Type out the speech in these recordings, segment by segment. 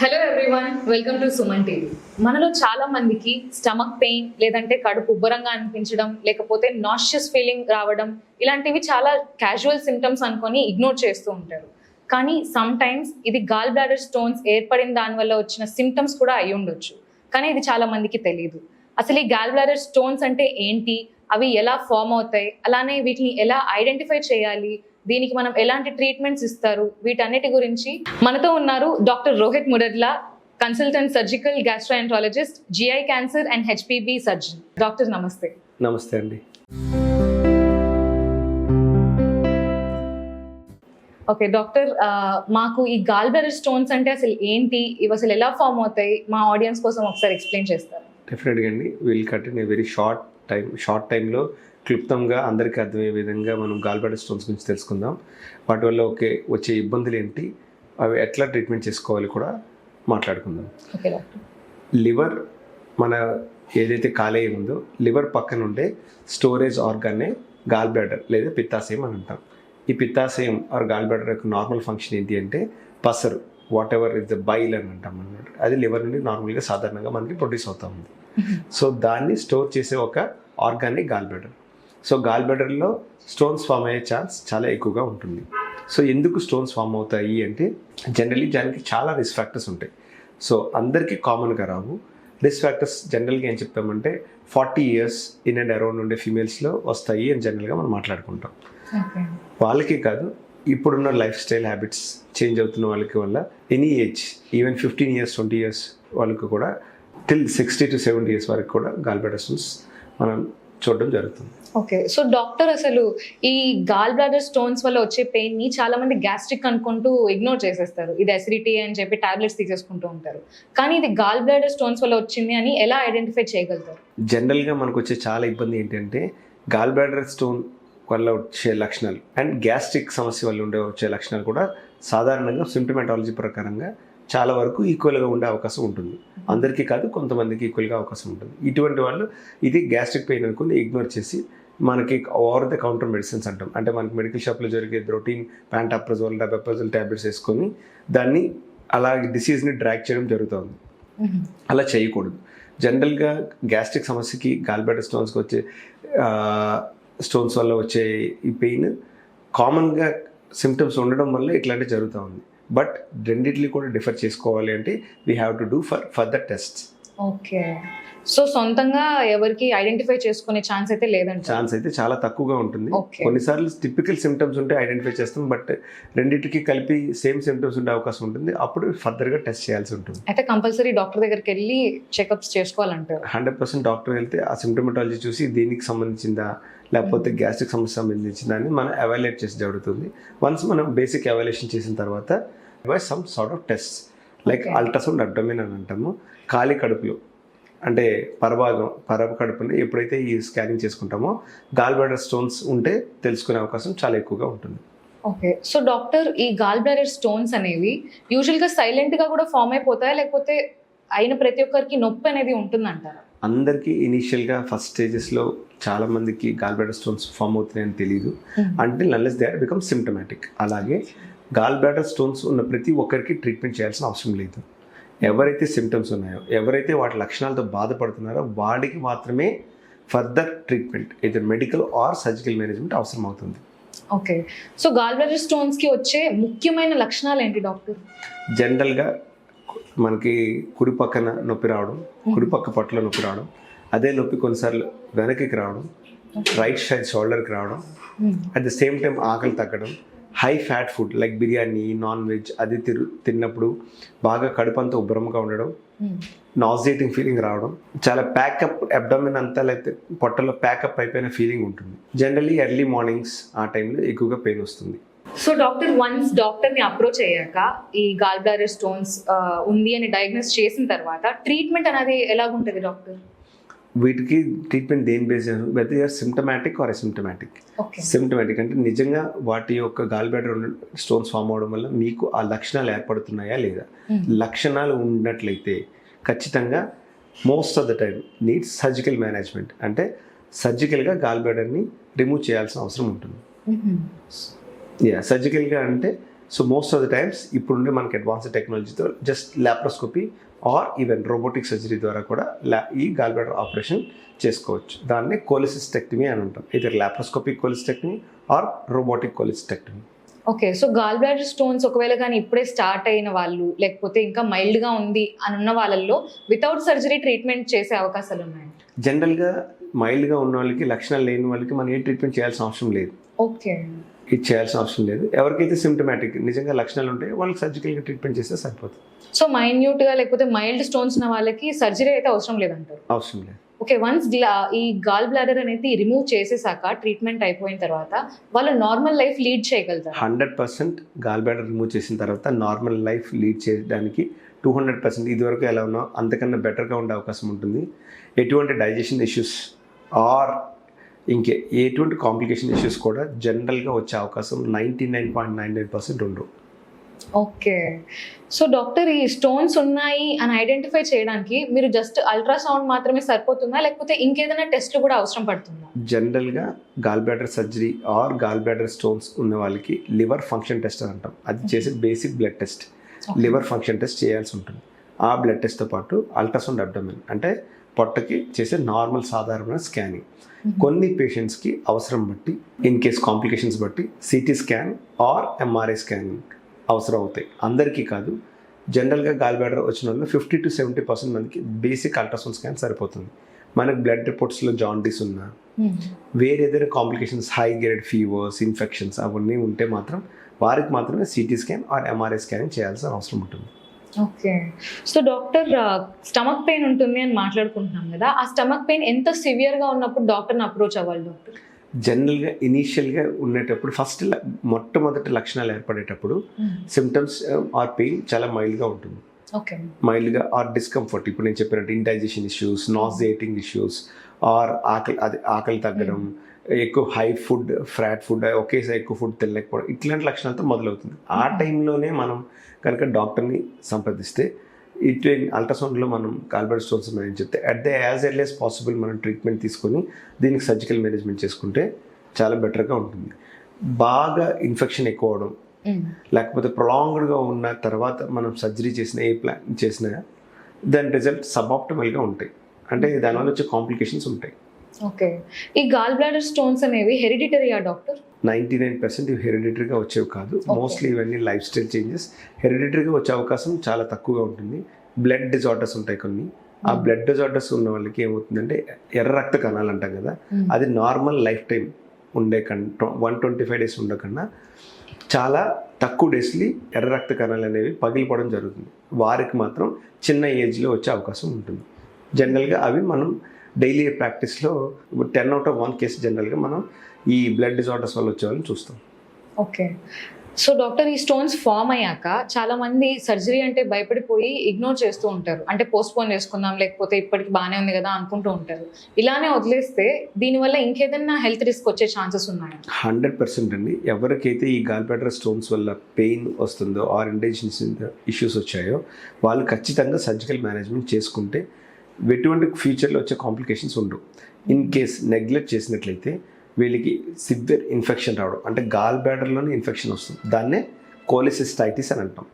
Hello everyone welcome to Suman TV మనలో చాలా మందికి స్టమక్ పెయిన్ లేదంటే కడుపు ఉబ్బరంగా అనిపించడం లేకపోతే నాషియస్ ఫీలింగ్ రావడం ఇలాంటివి చాలా క్యాజువల్ సిమ్టమ్స్ అనుకొని ఇగ్నోర్ చేస్తూ ఉంటారు. కానీ సమ్ టైమ్స్ ఇది గాల్ బ్లాడర్ స్టోన్స్ ఏర్పడిన దాని వల్ల వచ్చిన సిమ్టమ్స్ కూడా అయి ఉండొచ్చు. కానీ ఇది చాలా మందికి తెలియదు అసలు ఈ గాల్ బ్లాడర్ స్టోన్స్ అంటే ఏంటి? అవి ఎలా ఫామ్ అవుతాయి? అలానే వీటిని ఎలా ఐడెంటిఫై చేయాలి? దీనికి మనం ఎలాంటి ట్రీట్మెంట్స్ ఇస్తారు? వీటన్నిటి గురించి మనతో ఉన్నారు doctor Rohit Mudarla consultant surgical gastroenterologist GI cancer and HPB surgeon doctor నమస్తే. నమస్తే అండి. ఓకే డాక్టర్ మాకు ఈ గాల్బెరర్ స్టోన్స్ అంటే అసలు ఏంటి? ఇవి అసలు ఎలా ఫామ్ అవుతాయి? మా ఆడియన్స్ కోసం ఒకసారి ఎక్స్ప్లెయిన్ చేస్తారు? డెఫినెట్గా అండి. Will cut in a very short time short టైంలో క్లుప్తంగా అందరికీ అర్థమయ్యే విధంగా మనం గాల్బెడర్ స్టోన్స్ గురించి తెలుసుకుందాం. వాటి వల్ల ఒకే వచ్చే ఇబ్బందులు ఏంటి? అవి ఎట్లా ట్రీట్మెంట్ చేసుకోవాలి కూడా మాట్లాడుకుందాం. ఓకే లివర్ మన ఏదైతే కాలేయం ఉందో లివర్ పక్కన ఉండే స్టోరేజ్ ఆర్గాన్నే గాల్ బ్లాడర్ లేదా పిత్తాశయం అని అంటాం. ఈ పిత్తాశయం ఆర్ గాల్ బ్లాడర్ యొక్క నార్మల్ ఫంక్షన్ ఏంటి అంటే పసరు whatever is the bile అని అంటాం అన్నమాట. అది లివర్ నుండి నార్మల్గా సాధారణంగా మనకి ప్రొడ్యూస్ అవుతా ఉంది. సో దాన్ని స్టోర్ చేసే ఒక ఆర్గానే గాల్ బ్లాడర్ సో గాల్ బ్లాడర్లో స్టోన్స్ ఫామ్ అయ్యే ఛాన్స్ చాలా ఎక్కువగా ఉంటుంది. సో ఎందుకు స్టోన్స్ ఫామ్ అవుతాయి అంటే జనరలీ దానికి చాలా రిస్క్ ఫ్యాక్టర్స్ ఉంటాయి. సో అందరికీ కామన్గా రావు. రిస్క్ ఫ్యాక్టర్స్ జనరల్గా ఏం చెప్తామంటే forty years in and around ఉండే ఫీమేల్స్లో వస్తాయి అని జనరల్గా మనం మాట్లాడుకుంటాం. వాళ్ళకి కాదు ఇప్పుడున్న లైఫ్ స్టైల్ హ్యాబిట్స్ చేంజ్ అవుతున్న వాళ్ళకి వల్ల any age even fifteen years twenty years వాళ్ళకి కూడా till sixty to seventy years వరకు కూడా గాల్బెడస్టన్స్ మనం చూడడం జరుగుతుంది. ఓకే. సో డాక్టర్ అసలు ఈ గాల్ బ్లాడర్ స్టోన్స్ వల్ల వచ్చే పెయిన్ని చాలా మంది గ్యాస్ట్రిక్ అనుకుంటూ ఇగ్నోర్ చేసేస్తారు. ఇది అసిడిటీ అని చెప్పి టాబ్లెట్స్ తీసేసుకుంటూ ఉంటారు. కానీ ఇది గాల్ బ్లాడర్ స్టోన్స్ వల్ల వచ్చింది అని ఎలా ఐడెంటిఫై చేయగలుగుతారు? జనరల్గా మనకు వచ్చే చాలా ఇబ్బంది ఏంటంటే గాల్ బ్లాడర్ స్టోన్ వల్ల వచ్చే లక్షణాలు అండ్ గ్యాస్ట్రిక్ సమస్య వల్ల ఉండే వచ్చే లక్షణాలు కూడా సాధారణంగా సిమ్టమాటాలజీ ప్రకారంగా చాలా వరకు ఈక్వల్గా ఉండే అవకాశం ఉంటుంది. అందరికీ కాదు కొంతమందికి ఈక్వల్గా అవకాశం ఉంటుంది. ఇటువంటి వాళ్ళు ఇది గ్యాస్ట్రిక్ పెయిన్ అనుకుని ఇగ్నోర్ చేసి మనకి ఓవర్ ద కౌంటర్ మెడిసిన్స్ అంటాం. అంటే మనకి మెడికల్ షాప్లో జరిగే రొటీన్ ప్యాంటాప్రజోల్ డబెప్రజోల్ ట్యాబ్లెట్స్ వేసుకొని దాన్ని అలా డిసీజ్ని డ్రాక్ చేయడం జరుగుతుంది. అలా చేయకూడదు. జనరల్గా గ్యాస్ట్రిక్ సమస్యకి గాల్బ్లాడర్ స్టోన్స్కి వచ్చే స్టోన్స్ వల్ల వచ్చే ఈ పెయిన్ కామన్గా సిమ్టమ్స్ ఉండడం వల్ల ఇట్లాంటివి జరుగుతూ ఉంది బట్ రెండిట్ಲಿ కూడా డిఫర్ చేసుకోవాలి అంటే we have to do for further test okay. So సొంతంగా ఎవరికి ఐడెంటిఫై చేసుకునే ఛాన్స్ అయితే లేదంట ఛాన్స్ అయితే చాలా తక్కువగా ఉంటుంది. కొన్నిసార్లు టిపికల్ సిమ్టమ్స్ ఉంటే ఐడెంటిఫై చేస్తాం బట్ రెండింటికి కలిపి సేమ్ సిమ్టమ్స్ ఉండే అవకాశం ఉంటుంది. అప్పుడు ఫర్దర్గా టెస్ట్ చేయాల్సి ఉంటుంది. అయితే కంపల్సరీ డాక్టర్ దగ్గరికి వెళ్ళి చెకప్స్ చేసుకోవాలంటారు. హండ్రెడ్ పర్సెంట్ డాక్టర్ వెళ్తే ఆ సిమ్టమటాలజీ చూసి దీనికి సంబంధించిందా లేకపోతే గ్యాస్ట్రిక్ సమస్య సంబంధించిందా అని మనం ఎవాల్యుయేట్ చేసి జరుగుతుంది. వన్స్ మనం బేసిక్ ఎవాల్యుయేషన్ చేసిన తర్వాత some sort of test like. Ultrasound abdomen అని అంటాము. ఖాళీ కడుపులో అంటే పరభాగం పరభ కడుపుని ఎప్పుడైతే ఈ స్కానింగ్ చేసుకుంటామో గాల్ బ్లాడర్ స్టోన్స్ ఉంటే తెలుసుకునే అవకాశం చాలా ఎక్కువగా ఉంటుంది. ఓకే సో డాక్టర్ ఈ గాల్ బ్లాడర్ స్టోన్స్ అనేవి యూజువల్గా సైలెంట్గా కూడా ఫామ్ అయిపోతాయా? లేకపోతే అయిన ప్రతి ఒక్కరికి నొప్పి అనేది ఉంటుందంటారా? అందరికీ ఇనీషియల్గా ఫస్ట్ స్టేజెస్లో చాలా మందికి గాల్ బ్లాడర్ స్టోన్స్ ఫామ్ అవుతున్నాయని తెలియదు అంటే unless they are become symptomatic అలాగే గాల్ బ్లాడర్ స్టోన్స్ ఉన్న ప్రతి ఒక్కరికి ట్రీట్మెంట్ చేయాల్సిన అవసరం లేదు. ఎవరైతే సిమ్టమ్స్ ఉన్నాయో ఎవరైతే వాటి లక్షణాలతో బాధపడుతున్నారో వాడికి మాత్రమే ఫర్దర్ ట్రీట్మెంట్ ఇది మెడికల్ ఆర్ సర్జికల్ మేనేజ్మెంట్ అవసరం అవుతుంది. ఓకే సో గాల్ బ్లాడర్ స్టోన్స్కి వచ్చే ముఖ్యమైన లక్షణాలు ఏంటి డాక్టర్? జనరల్గా మనకి కుడి పక్కన నొప్పి రావడం కుడి పక్క పట్టులో నొప్పి రావడం అదే నొప్పి కొన్నిసార్లు వెనక్కి రావడం రైట్ సైడ్ షోల్డర్కి రావడం అట్ ద సేమ్ టైం ఆకలి తగ్గడం high fat food like biryani non veg అది తిరు తిన్నప్పుడు బాగా కడుపంతా ఉబ్బరంగా ఉండడం నాజియేటింగ్ ఫీలింగ్ రావడం చాలా ప్యాకప్ అబ్డమిన్ అంతా లేకపోతే పొట్టలో ప్యాకప్ అయిపోయిన ఫీలింగ్ ఉంటుంది. జనరలీ ఎర్లీ మార్నింగ్స్ ఆ టైంలో ఎక్కువగా పెయిన్ వస్తుంది. సో డాక్టర్ వన్స్ డాక్టర్ని అప్రోచ్ అయ్యాక ఈ గాల్ బ్లాడర్ స్టోన్స్ ఉంది అని డయాగ్నోస్ చేసిన తర్వాత ట్రీట్మెంట్ అనేది ఎలాగుంటుంది డాక్టర్ వీటికి ట్రీట్మెంట్ దేని base whether you're symptomatic or asymptomatic symptomatic అంటే నిజంగా వాటి యొక్క గాల్ బ్లాడర్ స్టోన్స్ ఫామ్ అవడం వల్ల మీకు ఆ లక్షణాలు ఏర్పడుతున్నాయా లేదా? లక్షణాలు ఉన్నట్లయితే ఖచ్చితంగా most of the time needs surgical management అంటే సర్జికల్గా గాల్ బ్లాడర్ని రిమూవ్ చేయాల్సిన అవసరం ఉంటుంది. యా సర్జికల్గా అంటే so most of the times ఇప్పుడుండే మనకి అడ్వాన్స్డ్ టెక్నాలజీతో just laparoscopy or even robotic surgery ద్వారా కూడా లా ఈ గాల్ బ్లాడర్ ఆపరేషన్ చేసుకోవచ్చు. దాన్ని కోలిసిస్టెక్టమీ అని అంటాం. ఇది laparoscopic cholecystectomy or robotic cholecystectomy okay so gall bladder stones ఒకవేళ కానీ ఇప్పుడే స్టార్ట్ అయిన వాళ్ళు లేకపోతే ఇంకా మైల్డ్గా ఉంది అని ఉన్న వాళ్ళల్లో వితౌట్ సర్జరీ ట్రీట్మెంట్ చేసే అవకాశాలు ఉన్నాయి? జనరల్గా మైల్డ్గా ఉన్న వాళ్ళకి లక్షణాలు లేని వాళ్ళకి మనం ఏ ట్రీట్మెంట్ చేయాల్సిన అవసరం లేదు. ఓకే ఇది చేయాల్సిన అవసరం లేదు. ఎవరికైతే సిమ్టమాటిక్ నిజంగా లక్షణాలు ఉంటాయో వాళ్ళకి సర్జికల్గా ట్రీట్మెంట్ చేస్తే సరిపోతుంది. సో మైన్యూట్గా లేకపోతే మైల్డ్ స్టోన్స్ ఉన్న వాళ్ళకి సర్జరీ అయితే అవసరం లేదంటారు? అవసరం లేదు. ఓకే వన్స్ ఈ గాల్ బ్లాడర్ అనేది రిమూవ్ చేసేసాక ట్రీట్మెంట్ అయిపోయిన తర్వాత వాళ్ళు నార్మల్ లైఫ్ లీడ్ చేయగలుగుతారు? Hundred percent gall bladder remove చేసిన తర్వాత నార్మల్ లైఫ్ లీడ్ చేయడానికి టూ హండ్రెడ్ పర్సెంట్ ఇదివరకు ఎలా ఉన్నాం అంతకన్నా బెటర్గా ఉండే అవకాశం ఉంటుంది. ఎటువంటి డైజెషన్ ఇష్యూస్ ఆర్ ఇంకే ఎటువంటి కాంప్లికేషన్ ఇష్యూస్ కూడా జనరల్గా వచ్చే అవకాశం ninety nine point nine nine percent ఉండవు ఓకే. సో డాక్టర్ ఈ స్టోన్స్ ఉన్నాయి అని ఐడెంటిఫై చేయడానికి మీరు జస్ట్ అల్ట్రాసౌండ్ మాత్రమే సరిపోతుందా? లేకపోతే ఇంకేదైనా టెస్ట్లు కూడా అవసరం పడుతుందా? జనరల్గా gall bladder surgery or gall bladder stones ఉన్న వాళ్ళకి లివర్ ఫంక్షన్ టెస్ట్ అని అంటాం. అది చేసే basic blood test liver function test చేయాల్సి ఉంటుంది. ఆ బ్లడ్ టెస్ట్తో పాటు అల్ట్రాసౌండ్ అబ్డమిన్ అంటే పొట్టకి చేసే నార్మల్ సాధారణ స్కానింగ్. కొన్ని పేషెంట్స్కి అవసరం బట్టి ఇన్ కేస్ కాంప్లికేషన్స్ బట్టి CT scan or MRI scanning అవసరం అవుతాయి. అందరికీ కాదు జనరల్గా గాల్ బ్లాడర్ వచ్చిన వాళ్ళు ఫిఫ్టీ టు సెవెంటీ పర్సెంట్ మందికి బేసిక్ అల్ట్రాసౌండ్ స్కాన్ సరిపోతుంది. మనకి బ్లడ్ రిపోర్ట్స్లో జాండీస్ ఉన్నా వేరే ఏదైనా complications high grade fevers infections అవన్నీ ఉంటే మాత్రం వారికి మాత్రమే CT scan or MRI scanning చేయాల్సిన అవసరం ఉంటుంది. Okay. So doctor stomach pain ఉంటుంది అని మాట్లాడుకుంటున్నాం కదా ఆ స్టమక్ పెయిన్ ఎంత సివియర్గా ఉన్నప్పుడు డాక్టర్ని అప్రోచ్ అవ్వాలి డాక్టర్? జనరల్గా ఇనీషియల్గా ఉండేటప్పుడు ఫస్ట్ మొట్టమొదటి లక్షణాలు ఏర్పడేటప్పుడు సిమ్టమ్స్ ఆర్ పెయిన్ చాలా మైల్డ్గా ఉంటుంది. ఓకే. మైల్డ్గా ఆర్ డిస్కంఫర్ట్. ఇప్పుడు నేను చెప్పినట్టు indigestion issues nauseating issues or ఆకలి అది ఆకలి తగ్గడం ఎక్కువ హై ఫుడ్ ఫ్రాట్ ఫుడ్ ఒకేసారి ఎక్కువ ఫుడ్ తినలేకపోవడం ఇట్లాంటి లక్షణాలతో మొదలవుతుంది. ఆ టైంలోనే మనం కనుక డాక్టర్ని సంప్రదిస్తే ఇటు అల్ట్రాసౌండ్లో మనం కాల్బర్ట్ స్టోన్స్ ఉన్నాయని చెప్తే at the as early as possible మనం ట్రీట్మెంట్ తీసుకొని దీనికి సర్జికల్ మేనేజ్మెంట్ చేసుకుంటే చాలా బెటర్గా ఉంటుంది. బాగా ఇన్ఫెక్షన్ ఎక్కువ అవడం లేకపోతే ప్రొలాంగ్డ్గా ఉన్న తర్వాత మనం సర్జరీ చేసిన ఏ ప్లాన్ చేసినా దాని రిజల్ట్ సబాప్టిమల్గా ఉంటాయి. అంటే దానివల్ల వచ్చే కాంప్లికేషన్స్ ఉంటాయి. ఓకే. ఈ గాల్ బ్లాడర్ స్టోన్స్ అనేవి హెరిడిటరీయా డాక్టర్? నైంటీ నైన్ పర్సెంట్ ఇవి హెరిడిటరీగా వచ్చేవి కాదు. మోస్ట్లీ ఇవన్నీ లైఫ్ స్టైల్ చేంజెస్ హెరిడిటరీగా వచ్చే అవకాశం చాలా తక్కువగా ఉంటుంది. బ్లడ్ డిజార్డర్స్ ఉంటాయి కొన్ని. ఆ Hmm. బ్లడ్ డిజార్డర్స్ ఉన్న వాళ్ళకి ఏమవుతుందంటే ఎర్ర రక్త కణాలు అంటాం కదా అది నార్మల్ లైఫ్ టైం ఉండే కన్నా వన్ ట్వంటీ ఫైవ్ డేస్ ఉండకన్నా చాలా తక్కువ డేస్లీ ఎర్ర రక్త కణాలు అనేవి పగిలిపోవడం జరుగుతుంది. వారికి మాత్రం చిన్న ఏజ్లో వచ్చే అవకాశం ఉంటుంది. జనరల్గా అవి మనం daily ప్రాక్టీస్లో ten out of one case జనరల్గా మనం ఈ బ్లడ్ డిజార్డర్స్ వల్ల వచ్చే వాళ్ళని చూస్తాం. ఓకే. సో డాక్టర్ ఈ స్టోన్స్ ఫామ్ అయ్యాక చాలా మంది సర్జరీ అంటే భయపడిపోయి ఇగ్నోర్ చేస్తూ ఉంటారు. అంటే పోస్ట్ పోన్ చేసుకుందాం లేకపోతే ఇప్పటికి బాగానే ఉంది కదా అనుకుంటూ ఉంటారు. ఇలానే వదిలేస్తే దీనివల్ల ఇంకేదైనా హెల్త్ రిస్క్ వచ్చే ఛాన్సెస్ ఉన్నాయా? హండ్రెడ్ పర్సెంట్ అండి. ఎవరికైతే ఈ గాల్బ్లాడర్ స్టోన్స్ వల్ల పెయిన్ వస్తుందో ఆర్ ఇండైజెన్స్ ఇష్యూస్ వచ్చాయో వాళ్ళు ఖచ్చితంగా సర్జికల్ మేనేజ్మెంట్ చేసుకుంటే ఎటువంటి ఫ్యూచర్లో వచ్చే కాంప్లికేషన్స్ ఉండవు. ఇన్ కేస్ నెగ్లెక్ట్ చేసినట్లయితే వీళ్ళకి సివియర్ ఇన్ఫెక్షన్ రావడం అంటే గాల్ బ్లాడర్లోనే ఇన్ఫెక్షన్ వస్తుంది. దాన్నే కోలిసిస్టైటిస్ అని అంటాం.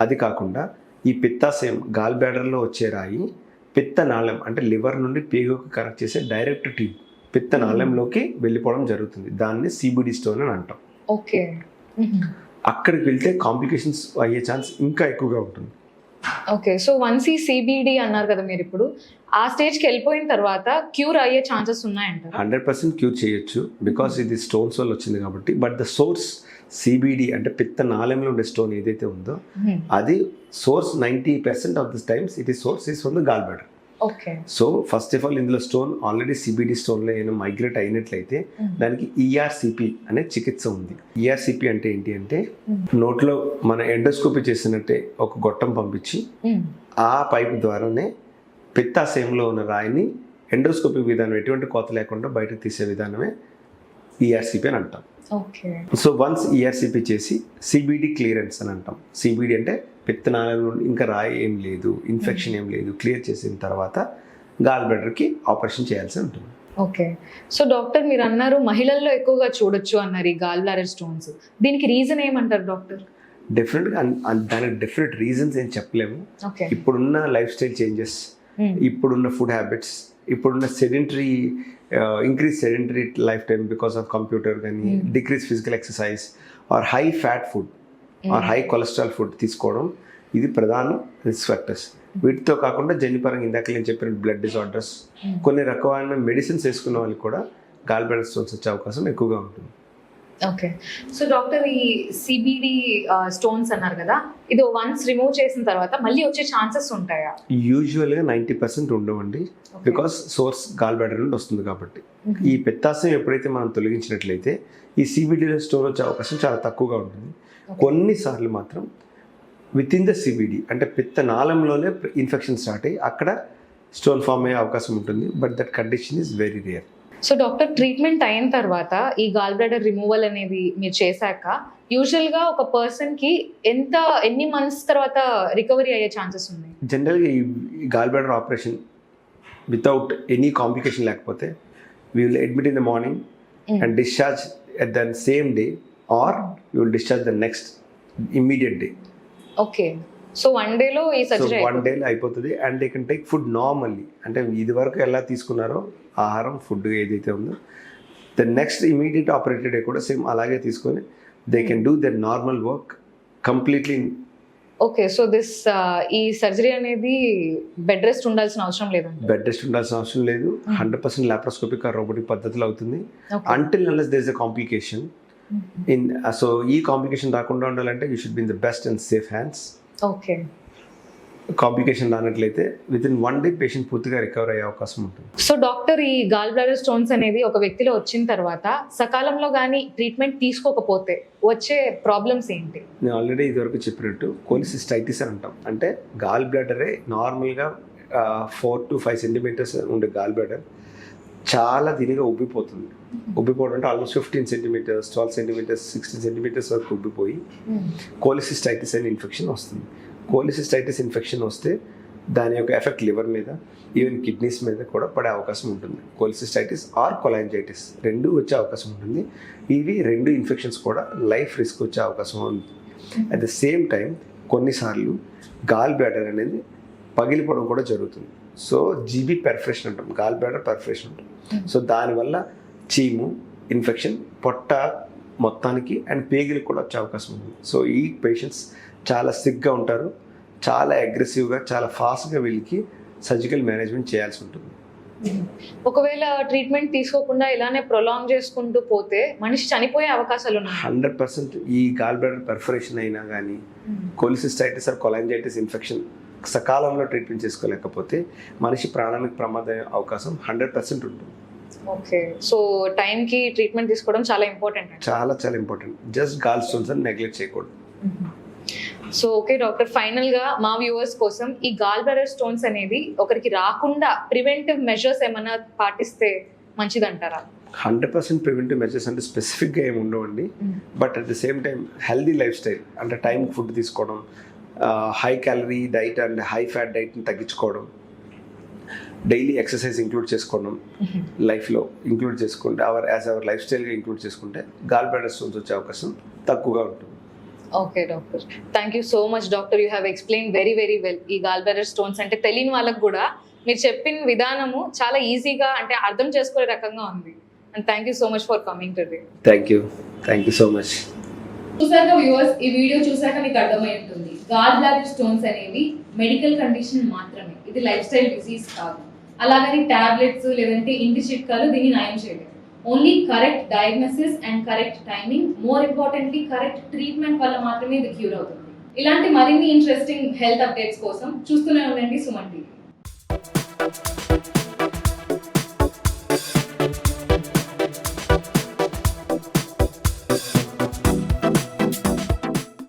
అది కాకుండా ఈ పిత్తాశయం గాల్ బ్లాడర్లో వచ్చే రాయి పిత్తనాళం అంటే లివర్ నుండి పేగుకు కనెక్ట్ చేసే డైరెక్ట్ ట్యూబ్ పిత్తనాళంలోకి వెళ్ళిపోవడం జరుగుతుంది. దాన్ని సిబిడి స్టోన్ అని అంటాం. ఓకే అక్కడికి వెళ్తే కాంప్లికేషన్స్ అయ్యే ఛాన్స్ ఇంకా ఎక్కువగా ఉంటుంది. ఓకే సో వన్స్ ఈ సిబిడి అన్నారు కదా మీరు ఇప్పుడు ఆ స్టేజ్కి వెళ్ళిపోయిన తర్వాత క్యూర్ అయ్యే ఛాన్సెస్ ఉన్నాయంటారా? హండ్రెడ్ పర్సెంట్ క్యూర్ చేయొచ్చు బికాస్ ఇది స్టోన్స్ వల్ల వచ్చింది కాబట్టి. బట్ ద సోర్స్ సిబిడి అంటే పిత్త నాళంలో ఉండే స్టోన్ ఏదైతే ఉందో అది source ninety percent of this times it ఈ source is from the gall bladder okay so first of all ఇందులో స్టోన్ ఆల్రెడీ సిబిడి స్టోన్లో ఏమైనా మైగ్రేట్ అయినట్లయితే దానికి E ఈఆర్సిపి అనే చికిత్స ఉంది. ఈఆర్సిపి అంటే ఏంటి అంటే నోట్లో మన ఎండోస్కోపీ చేసినట్టే ఒక గొట్టం పంపించి ఆ పైప్ ద్వారానే పిత్తాశయంలో ఉన్న రాయిని ఎండోస్కోపీ విధానం ఎటువంటి కోత లేకుండా బయటకు తీసే విధానమే ఈఆర్సిపి అని అంటాం. సో వన్స్ ఈఆర్సిపి చేసి సిబిడి క్లియరెన్స్ అని అంటాం. సిబిడి అంటే పిత్తనాల నుండి ఇంకా రాయి ఏం లేదు ఇన్ఫెక్షన్ ఏం లేదు క్లియర్ చేసిన తర్వాత గాల్ బ్లడర్కి ఆపరేషన్ చేయాల్సి ఉంటుంది. ఓకే. సో డాక్టర్ మీరు అన్నారు మహిళల్లో ఎక్కువగా చూడొచ్చు అన్నారు ఈ గాల్ బ్లాడర్ స్టోన్స్ దీనికి రీజన్ ఏమంటారు డాక్టర్? డెఫినెట్గా దానికి డెఫినెట్ రీజన్స్ ఏం చెప్పలేము. ఇప్పుడున్న లైఫ్ స్టైల్ చేంజెస్ ఇప్పుడున్న ఫుడ్ హ్యాబిట్స్ ఇప్పుడున్న sedentary increase sedentary life time because of computer కానీ decrease physical exercise or high fat food or high cholesterol food తీసుకోవడం ఇది ప్రధాన రిస్క్ ఫ్యాక్టర్స్ వీటితో కాకుండా జన్యుపరంగా ఇందాక నేను చెప్పిన బ్లడ్ డిసార్డర్స్ కొన్ని రకమైన మెడిసిన్స్ వేసుకున్న వాళ్ళకి కూడా గాల్ బ్లాడర్ స్టోన్స్ వచ్చే అవకాశం ఎక్కువగా ఉంటుంది. ఓకే సో డాక్టర్ ఈ సిబిడి స్టోన్స్ అన్నారు కదా ఇది వన్స్ రిమూవ్ చేసిన తర్వాత మళ్ళీ వచ్చే ఛాన్సెస్ ఉంటాయా? యూజువల్గా నైంటీ పర్సెంట్ ఉండవండి. బికాస్ సోర్స్ గాల్ బ్లాడర్ నుండి వస్తుంది కాబట్టి. ఈ పెత్తాశయం ఎప్పుడైతే మనం తొలగించినట్లయితే ఈ సిబిడిలో స్టోన్ వచ్చే అవకాశం చాలా తక్కువగా ఉంటుంది. కొన్నిసార్లు మాత్రం విత్ ఇన్ ద సిబిడి అంటే పిత్త నాళంలోనే ఇన్ఫెక్షన్ స్టార్ట్ అయ్యి అక్కడ స్టోన్ ఫామ్ అయ్యే అవకాశం ఉంటుంది. But that condition is very rare so doctor treatment అయిన తర్వాత ఈ గాల్ బ్లాడర్ రిమూవల్ అనేది మీరు చేశాక యూజువల్గా ఒక పర్సన్కి ఎంత ఎన్ని మంత్స్ తర్వాత రికవరీ అయ్యే ఛాన్సెస్ ఉన్నాయి? జనరల్గా ఈ gall bladder operation without any complication లేకపోతే we will admit in the morning and discharge at the same day or you will discharge the next immediate day okay so one డేలో ఈ surgery one డేలో అయిపోతుంది. And they can take food normally అంటే ఇది వరకు ఎలా తీసుకున్నారో ఆహారం ఫుడ్ ఏదైతే ఉందో. ద నెక్స్ట్ ఇమీడియట్ ఆపరేటెడ్ కూడా సేమ్ అలాగే తీసుకొని they can do their normal work completely okay so this ఈ సర్జరీ అనేది బెడ్ రెస్ట్ ఉండాల్సిన అవసరం లేదండి. బెడ్ రెస్ట్ ఉండాల్సిన అవసరం లేదు. హండ్రెడ్ పర్సెంట్ లాప్రోస్కోపిక్ రోబోటిక్ పద్ధతిలో అవుతుంది. Until unless there is a complication in so ఈ కాంప్లికేషన్ రాకుండా ఉండాలంటే you should be in the best and safe hands okay complication రానట్లయితే with in one day patient పూర్తిగా recover అయ్యే అవకాశం ఉంటుంది. సో డాక్టర్ ఈ గాల్ బ్లాడర్ స్టోన్స్ అనేది ఒక వ్యక్తిలో వచ్చిన తర్వాత సకాలంలో కానీ ట్రీట్మెంట్ తీసుకోకపోతే వచ్చే ప్రాబ్లమ్స్ ఏంటి? నేను ఆల్రెడీ ఇదివరకు చెప్పినట్టు కోలిసిస్టైటిస్ అని అంటాం. అంటే గాల్ బ్లాడరే నార్మల్గా ఫోర్ టు ఫైవ్ సెంటీమీటర్స్ ఉండే గాల్ బ్లాడర్ చాలా దీనిగా ఉబ్బిపోతుంది. ఉబ్బిపోవడం అంటే almost fifteen centimetres twelve centimetres sixteen centimetres వరకు ఉబ్బిపోయి కోలిసిస్టైటిస్ అనే ఇన్ఫెక్షన్ వస్తుంది. కోలిసిస్టైటిస్ ఇన్ఫెక్షన్ వస్తే దాని యొక్క ఎఫెక్ట్ లివర్ మీద ఈవెన్ కిడ్నీస్ మీద కూడా పడే అవకాశం ఉంటుంది. కోలిసిస్టైటిస్ ఆర్ కొలాంజైటిస్ రెండు వచ్చే అవకాశం ఉంటుంది. ఇవి రెండు ఇన్ఫెక్షన్స్ కూడా లైఫ్ రిస్క్ వచ్చే అవకాశం ఉంది. అట్ ద సేమ్ టైం కొన్నిసార్లు గాల్ బ్లాడర్ అనేది పగిలిపోవడం కూడా జరుగుతుంది. సో జీబీ పెర్ఫరేషన్ అంటాం గాల్ బ్లాడర్ పెర్ఫరేషన్ అంటాం. సో దానివల్ల చీము ఇన్ఫెక్షన్ పొట్ట మొత్తానికి అండ్ పేగిలకు కూడా వచ్చే అవకాశం ఉంది. సో ఈ పేషెంట్స్ చాలా సిక్గా ఉంటారు చాలా అగ్రెసివ్గా చాలా ఫాస్ట్గా వీళ్ళకి సర్జికల్ మేనేజ్మెంట్ చేయాల్సి ఉంటుంది. ఒకవేళ ట్రీట్మెంట్ తీసుకోకుండా ఇలానే ప్రొలాంగ్ చేసుకుంటూ పోతే మనిషి చనిపోయే అవకాశాలు ఉన్నాయి. హండ్రెడ్ పర్సెంట్ ఈ గాల్ బ్లాడర్ పెర్ఫరేషన్ అయినా కానీ కొలిసిస్టైటిస్ ఆర్ కొలాంజైటిస్ ఇన్ఫెక్షన్ సకాలంలో ట్రీట్మెంట్ చేసుకోలేకపోతే మనిషి ప్రాణానికి ప్రమాదం అవకాశం హండ్రెడ్ పర్సెంట్ ఉంటుంది. ఓకే. సో టైంకి ట్రీట్మెంట్ తీసుకోవడం చాలా ఇంపార్టెంట్ చాలా చాలా ఇంపార్టెంట్ జస్ట్ గాల్ స్టోన్స్ అని నెగ్లెక్ట్ చేయకూడదు. So okay doctor. ఫైనల్గా మా వ్యూవర్స్ కోసం ఈ గాల్ బ్లాడర్ స్టోన్స్ అనేది ఒకరికి రాకుండా ప్రివెంటివ్ మెజర్స్ ఏమైనా పాటిస్తే మంచిదంటారా? హండ్రెడ్ పర్సెంట్ ప్రివెంటివ్ మెజర్స్ అంటే స్పెసిఫిక్గా ఏమి ఉండవండి. But at the same time healthy lifestyle అంటే టైం ఫుడ్ తీసుకోవడం high calorie diet and high fat డైట్ని తగ్గించుకోవడం డైలీ ఎక్సర్సైజ్ ఇంక్లూడ్ చేసుకోవడం లైఫ్లో ఇంక్లూడ్ చేసుకుంటే అవర్ యాజ్ అవర్ లైఫ్ స్టైల్గా ఇంక్లూడ్ చేసుకుంటే గాల్ బ్లాడర్ స్టోన్స్ వచ్చే అవకాశం తక్కువగా ఉంటుంది. Okay doctor thank you so much doctor you have explain very very well ఈ గాల్ బ్లాడర్ స్టోన్స్ అంటే తెలియని వాళ్ళకి కూడా మీరు చెప్పిన విధానము చాలా ఈజీగా అంటే అర్థం చేసుకునే రకంగా ఉంది. And thank you so much for coming today thank you thank you so much చూసాక వ్యూవర్స్ ఈ వీడియో చూసాక మీకు అర్థమై ఉంటుంది. గాల్ బ్లాడర్ స్టోన్స్ అనేవి మెడికల్ కండిషన్ మాత్రమే. ఇది లైఫ్ స్టైల్ డిసీజ్ కాదు. అలాగని టాబ్లెట్స్ లేదంటే ఇంటి చిట్కాలు దీన్ని నయం చేయలేదు. Only correct diagnosis and correct timing more importantly correct treatment వల్ల మాత్రమే ఇది క్యూర్ అవుతుంది. ఇలాంటి మరిన్ని ఇంట్రెస్టింగ్ హెల్త్ అప్డేట్స్ కోసం చూస్తూనే ఉండండి సుమన్ టీవీ.